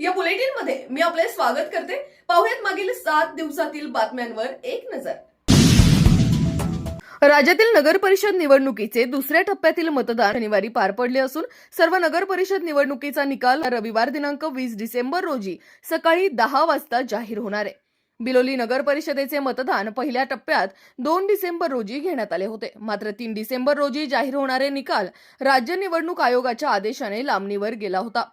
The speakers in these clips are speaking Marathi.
या बुलेटिनमध्ये मी आपले स्वागत करते. पाहुयात मागील सात दिवसातील बातम्यांवर एक नजर. राज्यातील नगर परिषद निवडणुकीचे दुसऱ्या टप्प्यातील मतदान शनिवारी पार पडले असून सर्व नगर परिषद निवडणुकीचा निकाल रविवार दिनांक वीस डिसेंबर रोजी सकाळी दहा वाजता जाहीर होणार आहे. बिलोली नगर परिषदेचे मतदान पहिल्या टप्प्यात दोन डिसेंबर रोजी घेण्यात आले होते. मात्र तीन डिसेंबर रोजी जाहीर होणारे निकाल राज्य निवडणूक आयोगाच्या आदेशाने लांबणीवर गेला होता.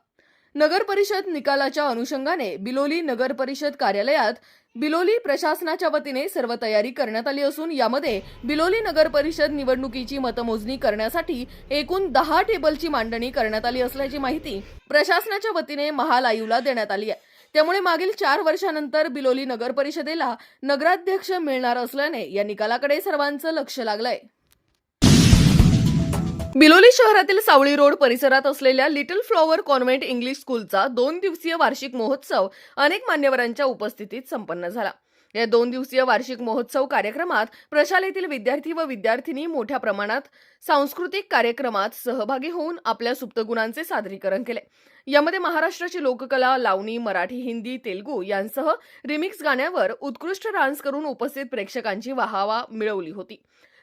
नगर परिषद निकालाच्या अनुषंगाने बिलोली नगर परिषद कार्यालयात बिलोली प्रशासनाच्या वतीने सर्व तयारी करण्यात आली असून यामध्ये बिलोली नगर परिषद निवडणुकीची मतमोजणी करण्यासाठी एकूण दहा टेबलची मांडणी करण्यात आली असल्याची माहिती प्रशासनाच्या वतीने महालाईव्हला देण्यात आली आहे. त्यामुळे मागील चार वर्षानंतर बिलोली नगर परिषदेला नगराध्यक्ष मिळणार असल्याने या निकालाकडे सर्वांचं लक्ष लागलंय. बिलोली शहरातील सावळी रोड परिसरात असलेल्या लिटल फ्लॉवर कॉन्व्हेंट इंग्लिश स्कूलचा दोन दिवसीय वार्षिक महोत्सव अनेक मान्यवरांच्या उपस्थितीत संपन्न झाला. या दोन दिवसीय वार्षिक महोत्सव कार्यक्रमात प्रशालेतील विद्यार्थी व विद्यार्थिनी मोठ्या प्रमाणात सांस्कृतिक कार्यक्रमात सहभागी होऊन आपल्या सुप्तगुणांचे सादरीकरण केले. यामध्ये महाराष्ट्राची लोककला लावणी मराठी हिंदी तेलगू यांसह रिमिक्स गाण्यावर उत्कृष्ट डान्स करून उपस्थित प्रेक्षकांची वाहावा मिळवली होती.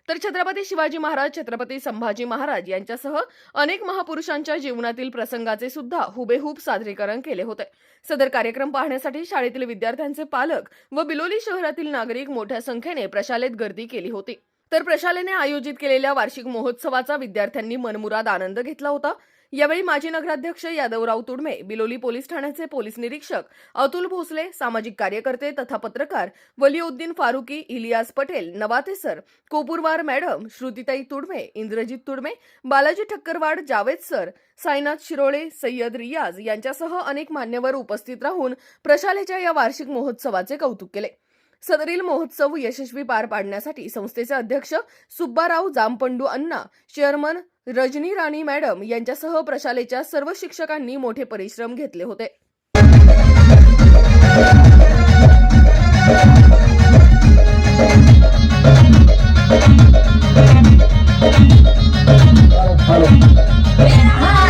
तर छत्रपती शिवाजी महाराज छत्रपती संभाजी महाराज यांच्यासह अनेक महापुरुषांच्या जीवनातील प्रसंगाचे सुद्धा हुबेहूब सादरीकरण केले होते. सदर कार्यक्रम पाहण्यासाठी शाळेतील विद्यार्थ्यांचे पालक व बिलोली शहरातील नागरिक मोठ्या संख्येने प्रशालेत गर्दी केली होती. तर प्रशालेने आयोजित केलेल्या वार्षिक महोत्सवाचा विद्यार्थ्यांनी मनमुराद आनंद घेतला होता. यावेळी माजी नगराध्यक्ष यादवराव तुडमे बिलोली पोलीस ठाण्याचे पोलीस निरीक्षक अतुल भोसले सामाजिक कार्यकर्ते तथा पत्रकार Waliuddin Farooqui Ilyas Patel Navate sir Kopurwar madam श्रुतीताई Tudme Indrajit Tudme Balaji Thakkarwad Javed sir Sainath Shirole Sayyed Riyaz यांच्यासह अनेक मान्यवर उपस्थित राहून प्रशालेच्या या वार्षिक महोत्सवाचे कौतुक केले. सदरील महोत्सव यशस्वी पार पाडण्यासाठी संस्थेचे अध्यक्ष सुब्बाराव जामपंडू अण्णा चेअरमन रजनी राणी मॅडम यांच्यासह प्रशालेच्या सर्व शिक्षकांनी मोठे परिश्रम घेतले होते. तुझ्या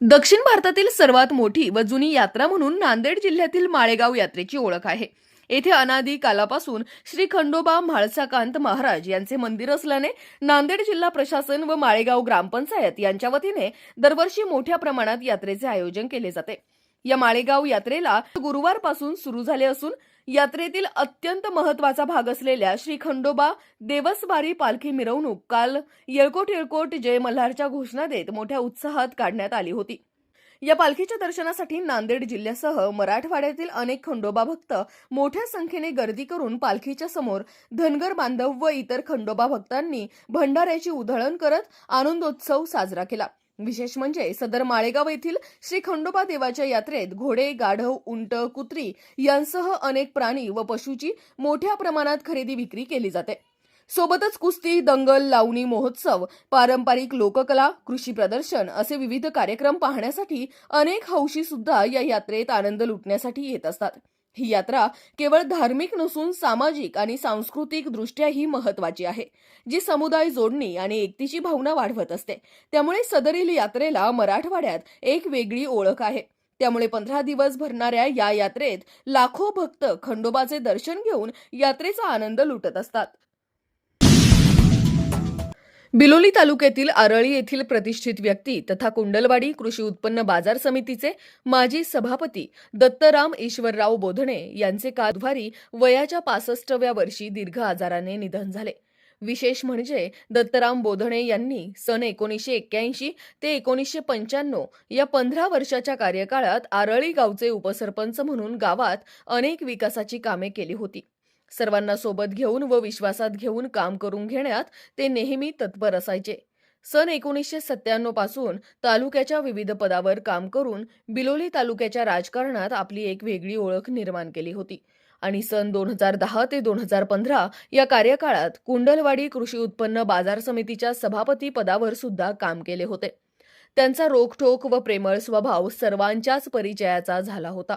दक्षिण भारतातील सर्वात मोठी व जुनी यात्रा म्हणून नांदेड जिल्ह्यातील माळेगाव यात्रेची ओळख आहे. येथे अनादी कालापासून श्री खंडोबा म्हाळसाकांत महाराज यांचे मंदिर असल्याने नांदेड जिल्हा प्रशासन व माळेगाव ग्रामपंचायत यांच्या वतीने दरवर्षी मोठ्या प्रमाणात यात्रेचे आयोजन केले जाते. या माळेगाव यात्रेला गुरुवारपासून सुरू झाले असून यात्रेतील अत्यंत महत्त्वाचा भाग असलेल्या श्री खंडोबा देवसवारी पालखी मिरवणूक काल येळकोट येळकोट जय मल्हारच्या घोषणा देत मोठ्या उत्साहात काढण्यात आली होती. या पालखीच्या दर्शनासाठी नांदेड जिल्ह्यासह मराठवाड्यातील अनेक खंडोबा भक्त मोठ्या संख्येने गर्दी करून पालखीच्या समोर धनगर बांधव व इतर खंडोबा भक्तांनी भंडाऱ्याची उधळण करत आनंदोत्सव साजरा केला. विशेष म्हणजे सदर माळेगाव येथील श्री खंडोबा देवाच्या यात्रेत घोडे गाढव उंट कुत्री यांसह अनेक प्राणी व पशुची मोठ्या प्रमाणात खरेदी विक्री केली जाते. सोबतच कुस्ती दंगल लावणी महोत्सव पारंपरिक लोककला कृषी प्रदर्शन असे विविध कार्यक्रम पाहण्यासाठी अनेक हौशी सुद्धा या यात्रेत आनंद लुटण्यासाठी येत असतात. ही यात्रा केवळ धार्मिक नसून सामाजिक आणि सांस्कृतिक दृष्ट्याही महत्वाची आहे जी समुदाय जोडणी आणि एकतीची भावना वाढवत असते. त्यामुळे सदरील यात्रेला मराठवाड्यात एक वेगळी ओळख आहे. त्यामुळे पंधरा दिवस भरणाऱ्या या यात्रेत लाखो भक्त खंडोबाचे दर्शन घेऊन यात्रेचा आनंद लुटत असतात. बिलोली तालुक्यातील आरळी येथील प्रतिष्ठित व्यक्ती तथा कुंडलवाडी कृषी उत्पन्न बाजार समितीचे माजी सभापती दत्तराम ईश्वरराव बोधणे यांचे काल बुधवारी वयाच्या पासष्टव्या वर्षी दीर्घ आजाराने निधन झाले. विशेष म्हणजे दत्तराम बोधणे यांनी सन एकोणीसशे एक्क्याऐंशी ते एकोणीसशे पंच्याण्णव या पंधरा वर्षाच्या कार्यकाळात आरळी गावचे उपसरपंच म्हणून गावात अनेक विकासाची कामे केली होती. सर्वांना सोबत घेऊन व विश्वासात घेऊन काम करून घेण्यात ते नेहमी तत्पर असायचे. सन एकोणीसशे सत्त्याण्णवपासून तालुक्याच्या विविध पदावर काम करून बिलोली तालुक्याच्या राजकारणात आपली एक वेगळी ओळख निर्माण केली होती. आणि सन दोन हजार दहा ते दोन हजार पंधरा या कार्यकाळात कुंडलवाडी कृषी उत्पन्न बाजार समितीच्या सभापती पदावर सुद्धा काम केले होते. त्यांचा रोखठोक व प्रेमळ स्वभाव सर्वांच्याच परिचयाचा झाला होता.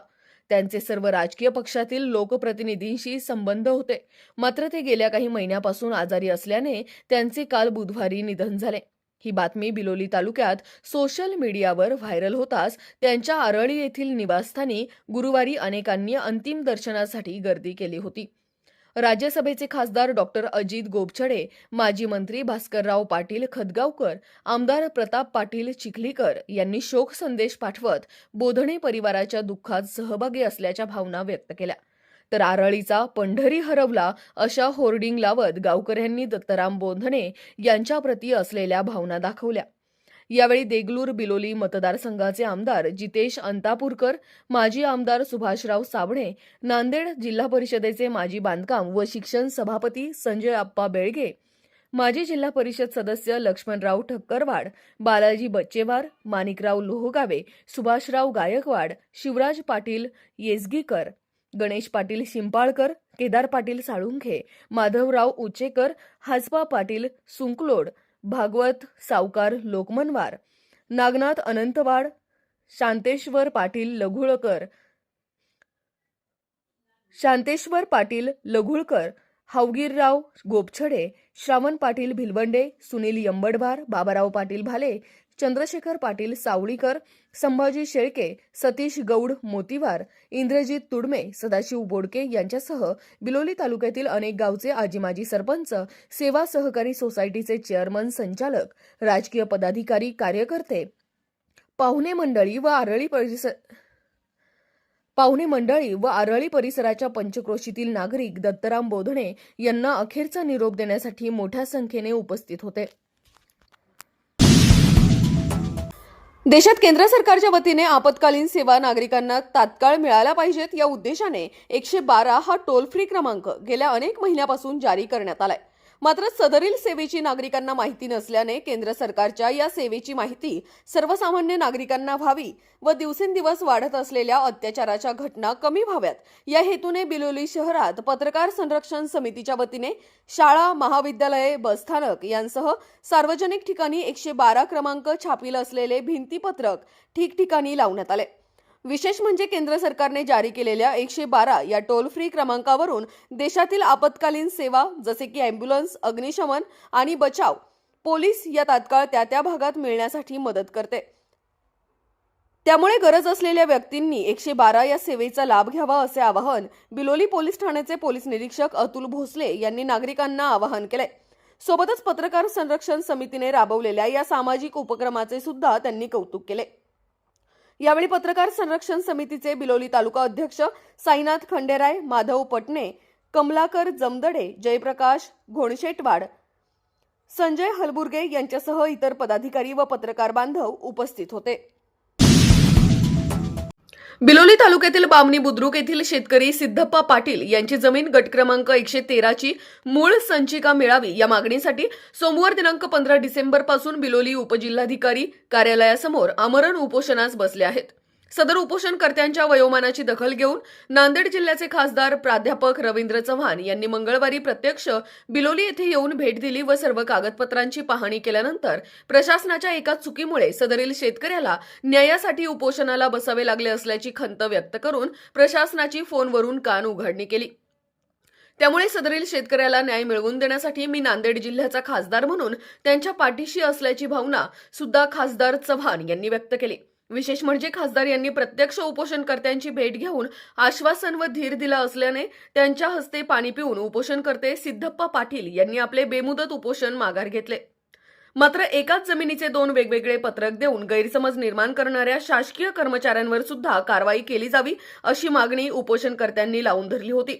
त्यांचे सर्व राजकीय पक्षातील लोकप्रतिनिधींशी संबंध होते. मात्र ते गेल्या काही महिन्यापासून आजारी असल्याने त्यांचे काल बुधवारी निधन झाले. ही बातमी बिलोली तालुक्यात सोशल मीडियावर व्हायरल होताच त्यांच्या आरळी येथील निवासस्थानी गुरुवारी अनेकांनी अंतिम दर्शनासाठी गर्दी केली होती. राज्यसभेचे खासदार डॉक्टर अजित गोपछडे माजी मंत्री भास्करराव पाटील खदगावकर आमदार प्रताप पाटील चिखलीकर यांनी शोक संदेश पाठवत बोधणे परिवाराच्या दुःखात सहभागी असल्याच्या भावना व्यक्त केल्या. तर आरळीचा पंढरी हरवला अशा होर्डिंग लावत गावकऱ्यांनी दत्तराम बोंधणे यांच्याप्रती असलेल्या भावना दाखवल्या. यावेळी देगलूर बिलोली मतदारसंघाचे आमदार जितेश अंतापूरकर माजी आमदार सुभाषराव साबणे नांदेड जिल्हा परिषदेचे माजी बांधकाम व शिक्षण सभापती संजय आप्पा बेळगे माजी जिल्हा परिषद सदस्य लक्ष्मणराव ठक्करवाड बालाजी बच्चेवार माणिकराव लोहगावे सुभाषराव गायकवाड शिवराज पाटील येसगीकर गणेश पाटील शिंपाळकर केदार पाटील साळुंखे माधवराव उचेकर हाजपा पाटील सुंकलोड भागवत सावकार लोकमनवार नागनाथ अनंतवाड शांतेश्वर पाटील लघुळकर शांतेश्वर पाटील लघुळकर हावगीरराव गोपछडे श्रावण पाटील भिलवंडे सुनील यंबडवार बाबाराव पाटील भाले चंद्रशेखर पाटील सावळीकर संभाजी शेळके सतीश गौड मोतीवार इंद्रजित तुडमे सदाशिव बोडके यांच्यासह बिलोली तालुक्यातील अनेक गावचे आजी माजी सरपंच सेवा सहकारी सोसायटीचे चेअरमन संचालक राजकीय पदाधिकारी कार्यकर्ते पाहुणे मंडळी व आरळी परिसर पाहुणे मंडळी व आरळी परिसराच्या पंचक्रोशीतील नागरिक दत्तराम बोधणे यांना अखेरचा निरोप देण्यासाठी मोठ्या संख्येने उपस्थित होते. देशात केंद्र सरकारच्या वतीने आपत्कालीन सेवा नागरिकांना तात्काळ मिळाल्या पाहिजेत या उद्देशाने एकशे बारा हा टोल फ्री क्रमांक गेल्या अनेक महिन्यापासून जारी करण्यात आलाय. मात्र सदरील सेवेची नागरिकांना माहिती नसल्याने केंद्र सरकारच्या या सेवेची माहिती सर्वसामान्य नागरिकांना व्हावी व दिवसेंदिवस वाढत असलेल्या अत्याचाराच्या घटना कमी व्हाव्यात. या हेतूने बिलोली शहरात पत्रकार संरक्षण समितीच्या वतीने शाळा महाविद्यालये बसस्थानक यांसह सार्वजनिक ठिकाणी एकशे बारा क्रमांक छापील असलेले भिंतीपत्रक ठिकठिकाणी लावण्यात आले. विशेष म्हणजे केंद्र सरकारने जारी केलेल्या एकशे बारा या टोल फ्री क्रमांकावरून देशातील आपत्कालीन सेवा जसे की अँब्युलन्स अग्निशमन आणि बचाव पोलीस या तात्काळ त्या त्या भागात मिळण्यासाठी मदत करते. त्यामुळे गरज असलेल्या व्यक्तींनी एकशे बारा या सेवेचा लाभ घ्यावा असे आवाहन बिलोली पोलीस ठाण्याचे पोलीस निरीक्षक अतुल भोसले यांनी नागरिकांना आवाहन केले सोबतच पत्रकार संरक्षण समितीने राबवलेल्या या सामाजिक उपक्रमाचे सुद्धा त्यांनी कौतुक केले. यावेळी पत्रकार संरक्षण समितीचे बिलोली तालुका अध्यक्ष साईनाथ खंडेराय माधव पटणे कमलाकर जमदडे जयप्रकाश घोणशेटवाड संजय हलबुर्गे यांच्यासह इतर पदाधिकारी व पत्रकार बांधव उपस्थित होते. बिलोली तालुक्यातील बामणी बुद्रुक येथील शेतकरी सिद्धप्पा पाटील यांची जमीन गट क्रमांक एकशे तेराची मूळ संचिका मिळावी या मागणीसाठी सोमवार दिनांक पंधरा डिसेंबरपासून बिलोली उपजिल्हाधिकारी कार्यालयासमोर आमरण उपोषणास बसले आहेत. सदर उपोषणकर्त्यांच्या वयोमानाची दखल घेऊन नांदेड जिल्ह्याचे खासदार प्राध्यापक रवींद्र चव्हाण यांनी मंगळवारी प्रत्यक्ष बिलोली येथे येऊन भेट दिली व सर्व कागदपत्रांची पाहणी केल्यानंतर प्रशासनाच्या एका चुकीमुळे सदरील शेतकऱ्याला न्यायासाठी उपोषणाला बसावे लागले असल्याची खंत व्यक्त करून प्रशासनाची फोनवरून कान उघडणी केली. त्यामुळे सदरील शेतकऱ्याला न्याय मिळवून देण्यासाठी मी नांदेड जिल्ह्याचा खासदार म्हणून त्यांच्या पाठीशी असल्याची भावना सुद्धा खासदार चव्हाण यांनी व्यक्त केली. विशेष म्हणजे खासदार यांनी प्रत्यक्ष उपोषणकर्त्यांची भेट घेऊन आश्वासन व धीर दिला असल्याने त्यांच्या हस्ते पाणी पिऊन उपोषणकर्ते सिद्धप्पा पाटील यांनी आपले बेमुदत उपोषण माघार घेतले. मात्र एकाच जमिनीचे दोन वेगवेगळे पत्रक देऊन गैरसमज निर्माण करणाऱ्या शासकीय कर्मचाऱ्यांवर सुद्धा कारवाई केली जावी अशी मागणी उपोषणकर्त्यांनी लावून धरली होती.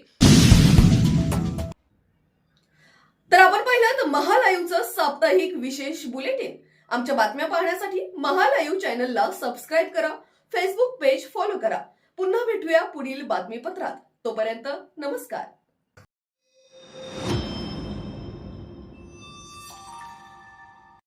तर आपण पाहिलं महालाईव्हचं साप्ताहिक विशेष बुलेटिन. आमच्या बातम्या पाहण्यासाठी महालाईव्ह चॅनलला सबस्क्राईब करा फेसबुक पेज फॉलो करा. पुन्हा भेटूया पुढील बातमीपत्रात. तोपर्यंत नमस्कार.